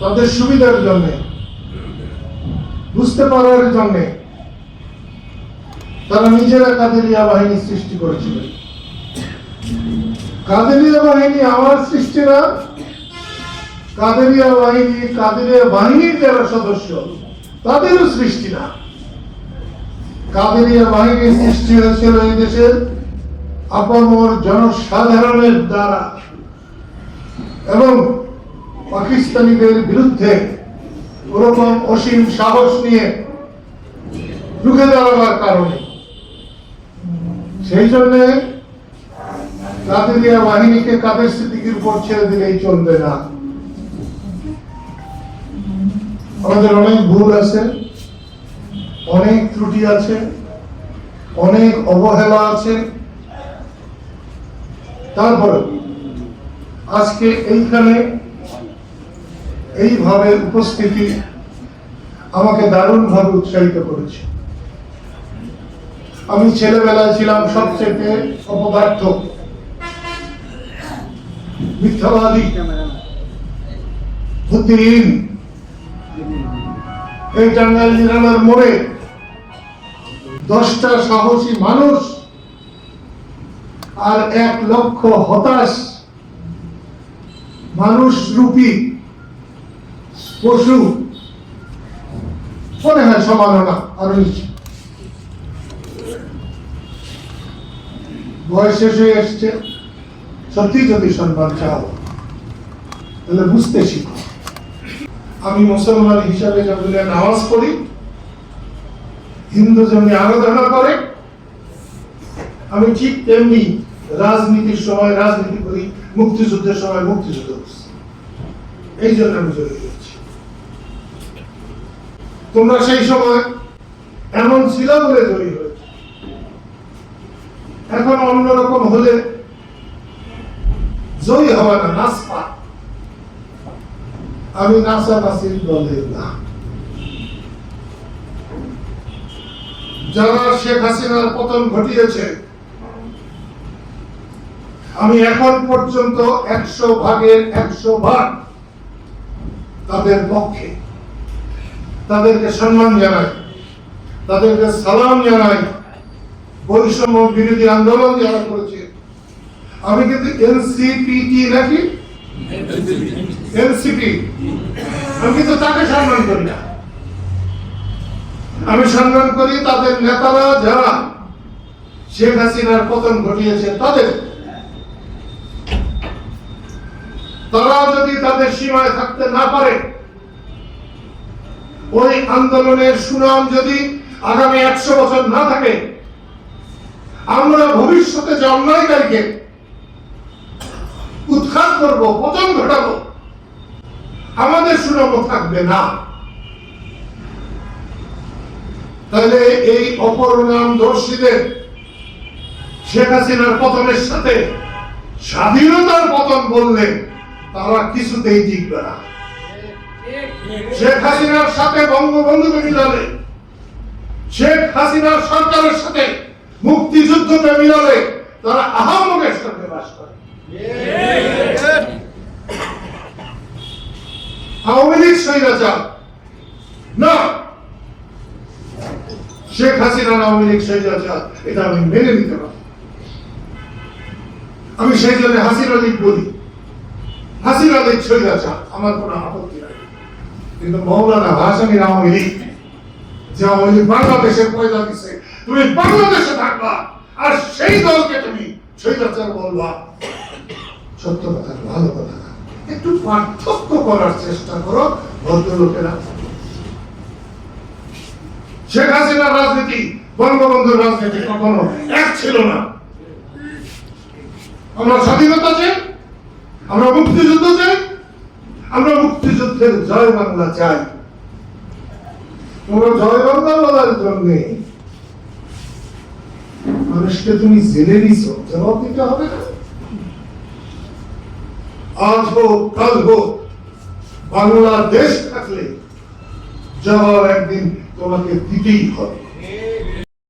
তাদের সুবিধার জন্য, বুঝতে পারার জন্য তারা নিজেরা কাদেরিয়া বাহিনী সৃষ্টি করেছিলেন। কাদেরিয়া বাহিনী আমার সৃষ্টি না কাদেরিয়া বাহিনী, কাদেরিয়া বাহিনীর যারা সদস্য, তাদেরও সৃষ্টি না কাদেরিয়া বাহিনীর সৃষ্টি হয়েছিল এই দেশের আপামর জনসাধারণের দ্বারা। এবং পাকিস্তানিদের বিরুদ্ধে ওরকম অসীম সাহস নিয়ে রুখে দাঁড়াবার কারণে। সেই জন্য কাদেরিয়া বাহিনীকে কাদের স্মৃতির উপর ছেড়ে দিলেই চলবে না। আমাদের অনেক ভুল আছে, অনেক ত্রুটি আছে, অনেক অবহেলা আছে। তারপরে আজকে এইখানে এইভাবে উপস্থিতি আমাকে দারুণভাবে উৎসাহিত করেছে। আমি ছেলেবেলায় ছিলাম সবচেয়ে অপদার্থ, মিথ্যাবাদী বুদ্ধিহীন এই টাঙ্গাইল জেলার মোড়ে দশটা সাহসী মানুষ আর এক লক্ষ হতাশ মানুষ রূপী পশু। মনে হয় সমাননা আরও নিচে। বয়স শেষ হয়ে এসছে। সত্যি যদি সম্মান চাও, তাহলে বুঝতে শিখো। আমি মুসলমান হিসাবে যখন নামাজ পড়ি, হিন্দু যেমনি আরাধনা করে, আমি ঠিক তেমনি রাজনীতির সময় রাজনীতি করি, মুক্তিযুদ্ধের সময় মুক্তিযুদ্ধ এই জন্য আমি গেছি তোমরা সেই সময় এমন ছিল বলে জড়িয়ে হয়েছে। এখন অন্যরকম হলে জয়ী হবে না নাসপা আমি নাসা নাসির দলের না। যারা শেখ হাসিনার পতন ঘটিয়েছে, আমি এখন পর্যন্ত একশো ভাগের একশো ভাগ তাদের পক্ষে। তাদেরকে সম্মান জানাই, তাদেরকে সালাম জানাই, বৈষম্য বিরোধী আন্দোলন যারা করেছে। আমি কিন্তু এনসিপিটি নাকি? এনসিপি। আমি কিন্তু তাকে সম্মান করি না। আমি সম্মান করি তাদের নেতারা যারা শেখ হাসিনার পতন ঘটিয়েছে তাদের। তারা যদি তাদের সীমায় থাকতে না পারে ওই আন্দোলনের সুনাম যদি আগামী একশো বছর না থাকে, আমরা ভবিষ্যতে যে অন্যায়কারীকে উৎখাত করব, পতন ঘটাবো, আমাদের সুনামও থাকবে না। তাহলে এই অপর নাম দর্শীদের শেখ হাসিনার পতনের সাথে স্বাধীনতার পতন বললে তারা কিছুতেই টিকবে না। শেখ হাসিনার সাথে বঙ্গবন্ধুকে মিলালে, শেখ হাসিনার সরকারের সাথে মুক্তিযুদ্ধকে মিলালে তারা সঙ্গে বাস করে। আওয়ামী লীগ না, শেখ হাসিনার আওয়ামী লীগ এটা আমি মেনে নিতে পারি আমি সেই জন্য হাসিনা লীগ বলি। হাসিনা লীগ স্বৈরাচার আমার কোনো আপত্তি কিন্তু মৌলানা ভাসানির আওয়ামী লীগ যে আওয়ামী লীগ পয়দা দিছে। তুমি বাংলাদেশে থাকবা, আর সেই দলকে তুমি স্বৈরাচার বলবা। সত্য কথা, ভালো কথা। একটু পার্থক্য করার চেষ্টা করো, ভদ্রলোকেরা। শেখ হাসিনার রাজনীতি, বঙ্গবন্ধুর রাজনীতি কখনো এক ছিল না। আমরা স্বাধীনতা চাই, আমরা মুক্তিযুদ্ধ চাই আমরা মুক্তিযুদ্ধের জয় বাংলা চাই। তোমরা জয় বাংলা বলার জন্যে মানুষকে তুমি জেলে দিছ জবাব দিতে হবে আজ হোক, কাল হোক, বাংলাদেশ থাকলে জবাব একদিন তোমাকে দিতেই হবে।